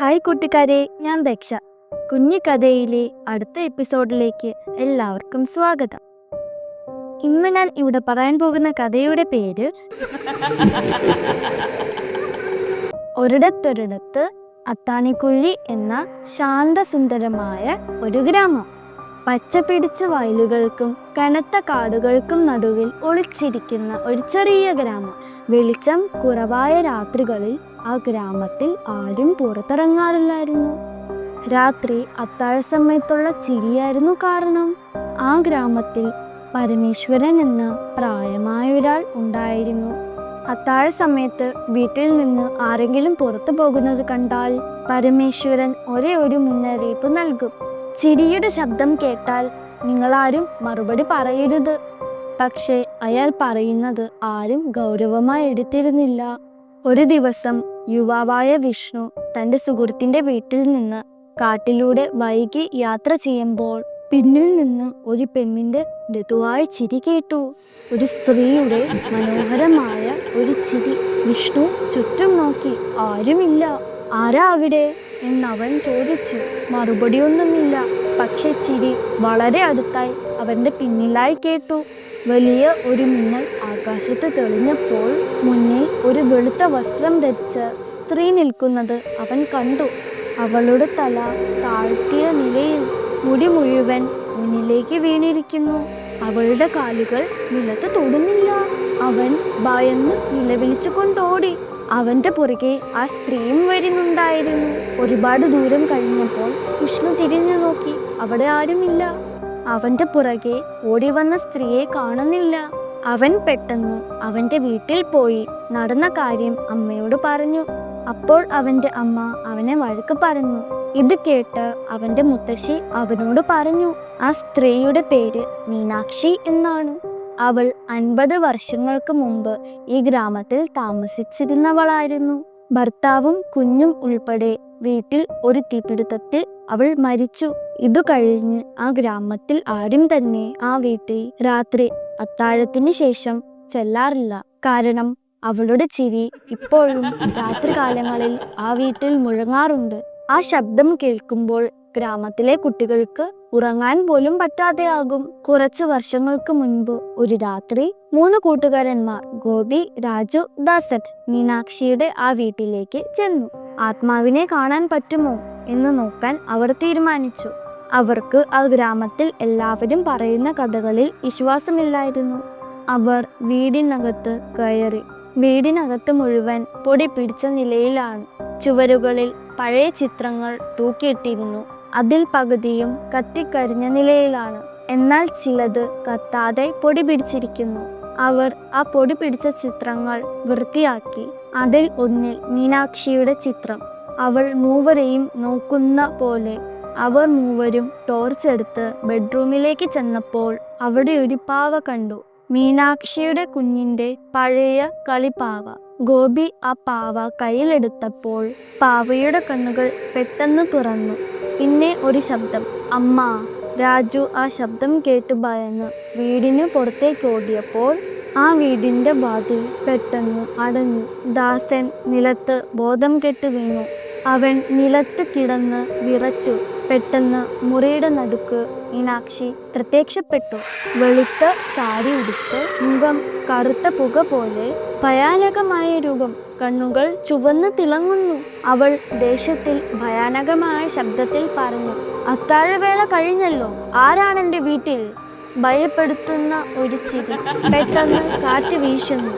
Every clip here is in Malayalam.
ഹായ് കൂട്ടുകാരെ ഞാൻ ദക്ഷ കുഞ്ഞു കഥയിലെ അടുത്ത എപ്പിസോഡിലേക്ക് എല്ലാവർക്കും സ്വാഗതം. ഇന്ന് ഞാൻ ഇവിടെ പറയാൻ പോകുന്ന കഥയുടെ പേര് ഒരിടത്തൊരിടത്ത് അത്താണിക്കുഴി എന്ന ശാന്തസുന്ദരമായ ഒരു ഗ്രാമം. പച്ച പിടിച്ച വയലുകൾക്കും കനത്ത കാടുകൾക്കും നടുവിൽ ഒളിച്ചിരിക്കുന്ന ഒരു ചെറിയ ഗ്രാമം. വെളിച്ചം കുറവായ രാത്രികളിൽ ആ ഗ്രാമത്തിൽ ആരും പുറത്തിറങ്ങാറില്ലായിരുന്നു. രാത്രി അത്താഴ സമയത്തുള്ള ചിരിയായിരുന്നു കാരണം. ആ ഗ്രാമത്തിൽ പരമേശ്വരൻ എന്ന പ്രായമായ ഒരാൾ ഉണ്ടായിരുന്നു. അത്താഴ സമയത്ത് വീട്ടിൽ നിന്ന് ആരെങ്കിലും പുറത്തു പോകുന്നത് കണ്ടാൽ പരമേശ്വരൻ ഒരേ ഒരു മുന്നറിയിപ്പ് നൽകും. ചിരിയുടെ ശബ്ദം കേട്ടാൽ നിങ്ങളാരും മറുപടി പറയരുത്. പക്ഷേ അയാൾ പറയുന്നത് ആരും ഗൗരവമായി എടുത്തിരുന്നില്ല. ഒരു ദിവസം യുവാവായ വിഷ്ണു തന്റെ സുഹൃത്തിന്റെ വീട്ടിൽ നിന്ന് കാട്ടിലൂടെ വൈകി യാത്ര ചെയ്യുമ്പോൾ പിന്നിൽ നിന്ന് ഒരു പെണ്ണിന്റെ മൃദുവായ ചിരി കേട്ടു. ഒരു സ്ത്രീയുടെ മനോഹരമായ ഒരു ചിരി വിഷ്ണു ചുറ്റും നോക്കി. ആരുമില്ല. ആരാ അവിടെ? എന്നവൻ ചോദിച്ചു. മറുപടിയൊന്നുമില്ല. പക്ഷെ ചിരി വളരെ അടുത്തായി അവന്റെ പിന്നിലായി കേട്ടു. വലിയ ഒരു മിന്നൽ ആകാശത്ത് തെളിഞ്ഞപ്പോൾ മുന്നിൽ ഒരു വെളുത്ത വസ്ത്രം ധരിച്ച സ്ത്രീ നിൽക്കുന്നത് അവൻ കണ്ടു. അവളുടെ തല താഴ്ത്തിയ നിലയിൽ മുടി മുഴുവൻ മുന്നിലേക്ക് വീണിരിക്കുന്നു. അവളുടെ കാലുകൾ നിലത്ത് തൊടുന്നില്ല. അവൻ ഭയന്ന് നിലവിളിച്ചു കൊണ്ടോടി. അവന്റെ പുറകെ ആ സ്ത്രീയും വരുന്നുണ്ടായിരുന്നു. ഒരുപാട് ദൂരം കഴിഞ്ഞപ്പോൾ വിഷ്ണു തിരിഞ്ഞു നോക്കി. അവിടെ ആരുമില്ല. അവന്റെ പുറകെ ഓടി വന്ന സ്ത്രീയെ കാണുന്നില്ല. അവൻ പെട്ടെന്ന് അവന്റെ വീട്ടിൽ പോയി. നടന്ന കാര്യം അമ്മയോട് പറഞ്ഞു. അപ്പോൾ അവന്റെ അമ്മ അവനെ വഴക്ക് പറഞ്ഞു. ഇത് കേട്ട് അവന്റെ മുത്തശ്ശി അവനോട് പറഞ്ഞു ആ സ്ത്രീയുടെ പേര് മീനാക്ഷി എന്നാണ്. അവൾ അൻപത് വർഷങ്ങൾക്ക് മുമ്പ് ഈ ഗ്രാമത്തിൽ താമസിച്ചിരുന്നവളായിരുന്നു. ഭർത്താവും കുഞ്ഞും ഉൾപ്പെടെ വീട്ടിൽ ഒരു തീപിടുത്തത്തിൽ അവൾ മരിച്ചു. ഇതു കഴിഞ്ഞ് ആ ഗ്രാമത്തിൽ ആരും തന്നെ ആ വീട്ടിൽ രാത്രി അത്താഴത്തിന് ശേഷം ചെല്ലാറില്ല. കാരണം അവളുടെ ചിരി ഇപ്പോഴും രാത്രികാലങ്ങളിൽ ആ വീട്ടിൽ മുഴങ്ങാറുണ്ട്. ആ ശബ്ദം കേൾക്കുമ്പോൾ ഗ്രാമത്തിലെ കുട്ടികൾക്ക് ഉറങ്ങാൻ പോലും പറ്റാതെയാകും. കുറച്ച് വർഷങ്ങൾക്ക് മുൻപ് ഒരു രാത്രി മൂന്ന് കൂട്ടുകാരന്മാർ ഗോപി രാജു ദാസൻ മീനാക്ഷിയുടെ ആ വീട്ടിലേക്ക് ചെന്നു. ആത്മാവിനെ കാണാൻ പറ്റുമോ എന്ന് നോക്കാൻ അവർ തീരുമാനിച്ചു. അവർക്ക് ആ ഗ്രാമത്തിൽ എല്ലാവരും പറയുന്ന കഥകളിൽ വിശ്വാസമില്ലായിരുന്നു. അവർ വീടിനകത്ത് കയറി വീടിനകത്ത് മുഴുവൻ പൊടി പിടിച്ച നിലയിലാണ്. ചുവരുകളിൽ പഴയ ചിത്രങ്ങൾ തൂക്കിയിട്ടിരുന്നു. അതിൽ പകുതിയും കത്തിക്കരിഞ്ഞ നിലയിലാണ്. എന്നാൽ ചിലത് കത്താതെ പൊടി പിടിച്ചിരിക്കുന്നു. അവർ ആ പൊടി പിടിച്ച ചിത്രങ്ങൾ വൃത്തിയാക്കി അതിൽ ഒന്നിൽ മീനാക്ഷിയുടെ ചിത്രം. അവൾ മൂവരെയും നോക്കുന്ന പോലെ അവർ മൂവരും ടോർച്ച് എടുത്ത് ബെഡ്റൂമിലേക്ക് ചെന്നപ്പോൾ അവിടെ ഒരു പാവ കണ്ടു. മീനാക്ഷിയുടെ കുഞ്ഞിന്റെ പഴയ കളിപ്പാവ. ഗോപി ആ പാവ കയ്യിലെടുത്തപ്പോൾ പാവയുടെ കണ്ണുകൾ പെട്ടെന്ന് തുറന്നു. പിന്നെ ഒരു ശബ്ദം. അമ്മ രാജു ആ ശബ്ദം കേട്ട് ഭയന്ന് വീടിന് പുറത്തേക്ക് ഓടിയപ്പോൾ ആ വീടിന്റെ വാതിൽ പെട്ടെന്ന് അടഞ്ഞു. ദാസൻ നിലത്ത് ബോധം കെട്ട് വീണു. അവൻ നിലത്ത് കിടന്ന് വിറച്ചു. പെട്ടെന്ന് മുറിയുടെ നടുക്ക് മീനാക്ഷി പ്രത്യക്ഷപ്പെട്ടു. വെളുത്ത സാരി ഉടുത്ത് മുഖം കറുത്ത പുക പോലെ ഭയാനകമായ രൂപം. കണ്ണുകൾ ചുവന്ന് തിളങ്ങുന്നു. അവൾ ദേഷ്യത്തിൽ ഭയാനകമായ ശബ്ദത്തിൽ പറഞ്ഞു അത്താഴവേള കഴിഞ്ഞല്ലോ. ആരാണെന്റെ വീട്ടിൽ? ഭയപ്പെടുത്തുന്ന ഒരു ചിരി. പെട്ടെന്ന് കാറ്റ് വീശുന്നു.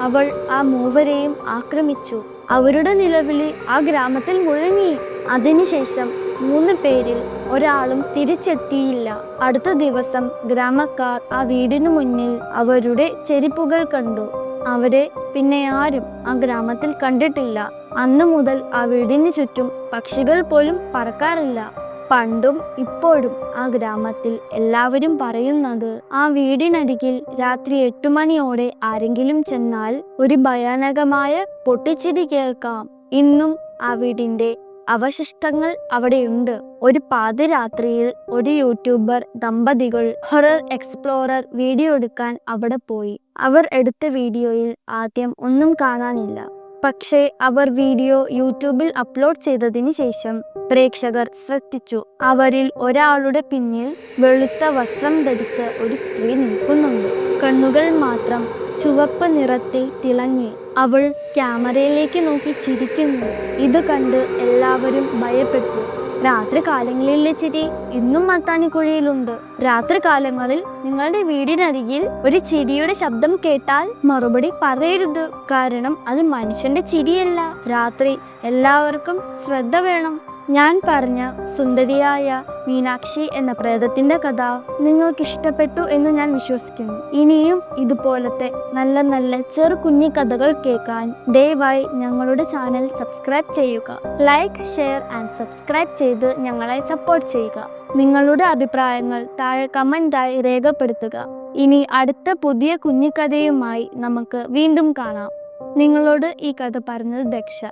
അവൾ ആ മൂവരെയും ആക്രമിച്ചു. അവരുടെ നിലവിളി ആ ഗ്രാമത്തിൽ മുഴങ്ങി. അതിനുശേഷം മൂന്ന് പേരിൽ ഒരാളും തിരിച്ചെത്തിയില്ല. അടുത്ത ദിവസം ഗ്രാമക്കാർ ആ വീടിനു മുന്നിൽ അവരുടെ ചെരിപ്പുകൾ കണ്ടു. അവരെ പിന്നെ ആരും ആ ഗ്രാമത്തിൽ കണ്ടിട്ടില്ല. അന്നു മുതൽ ആ വീടിന് ചുറ്റും പക്ഷികൾ പോലും പറക്കാറില്ല. പണ്ടും ഇപ്പോഴും ആ ഗ്രാമത്തിൽ എല്ലാവരും പറയുന്നത് ആ വീടിനരികിൽ രാത്രി എട്ടു മണിയോടെ ആരെങ്കിലും ചെന്നാൽ ഒരു ഭയാനകമായ പൊട്ടിച്ചിരി കേൾക്കാം. ഇന്നും ആ വീടിന്റെ അവശിഷ്ടങ്ങൾ അവിടെയുണ്ട്. ഒരു പാതിരാത്രിയിൽ ഒരു യൂട്യൂബർ ദമ്പതികൾ ഹൊറർ എക്സ്പ്ലോറർ വീഡിയോ എടുക്കാൻ അവിടെ പോയി. അവർ എടുത്ത വീഡിയോയിൽ ആദ്യം ഒന്നും കാണാനില്ല. പക്ഷേ അവർ വീഡിയോ യൂട്യൂബിൽ അപ്ലോഡ് ചെയ്തതിന് ശേഷം പ്രേക്ഷകർ ശ്രദ്ധിച്ചു. അവരിൽ ഒരാളുടെ പിന്നിൽ വെളുത്ത വസ്ത്രം ധരിച്ച ഒരു സ്ത്രീ നിൽക്കുന്നുണ്ട്. കണ്ണുകൾ മാത്രം ചുവപ്പ് നിറത്തിൽ തിളങ്ങി അവൾ ക്യാമറയിലേക്ക് നോക്കി ചിരിക്കുന്നു. ഇത് കണ്ട് എല്ലാവരും ഭയപ്പെട്ടു. രാത്രി കാലങ്ങളിലെ ചിരി? ഇന്നും മത്താനിക്കുഴിയിലുണ്ട് രാത്രി കാലങ്ങളിൽ നിങ്ങളുടെ വീടിനരികിൽ ഒരു ചിരിയുടെ ശബ്ദം കേട്ടാൽ മറുപടി പറയരുത്. കാരണം അത് മനുഷ്യന്റെ ചിരിയല്ല. രാത്രി എല്ലാവർക്കും ശ്രദ്ധ വേണം. ഞാൻ പറഞ്ഞ സുന്ദരിയായ മീനാക്ഷി എന്ന പ്രേതത്തിന്റെ കഥ നിങ്ങൾക്ക് ഇഷ്ടപ്പെട്ടു എന്ന് ഞാൻ വിശ്വസിക്കുന്നു. ഇനിയും ഇതുപോലത്തെ നല്ല നല്ല ചെറു കുഞ്ഞി കഥകൾ കേൾക്കാൻ ദയവായി ഞങ്ങളുടെ ചാനൽ സബ്സ്ക്രൈബ് ചെയ്യുക. ലൈക്ക് ഷെയർ ആൻഡ് സബ്സ്ക്രൈബ് ചെയ്ത് ഞങ്ങളെ സപ്പോർട്ട് ചെയ്യുക. നിങ്ങളുടെ അഭിപ്രായങ്ങൾ താഴെ കമന്റായി രേഖപ്പെടുത്തുക. ഇനി അടുത്ത പുതിയ കുഞ്ഞിക്കഥയുമായി നമുക്ക് വീണ്ടും കാണാം. നിങ്ങളോട് ഈ കഥ പറഞ്ഞത് ദക്ഷ.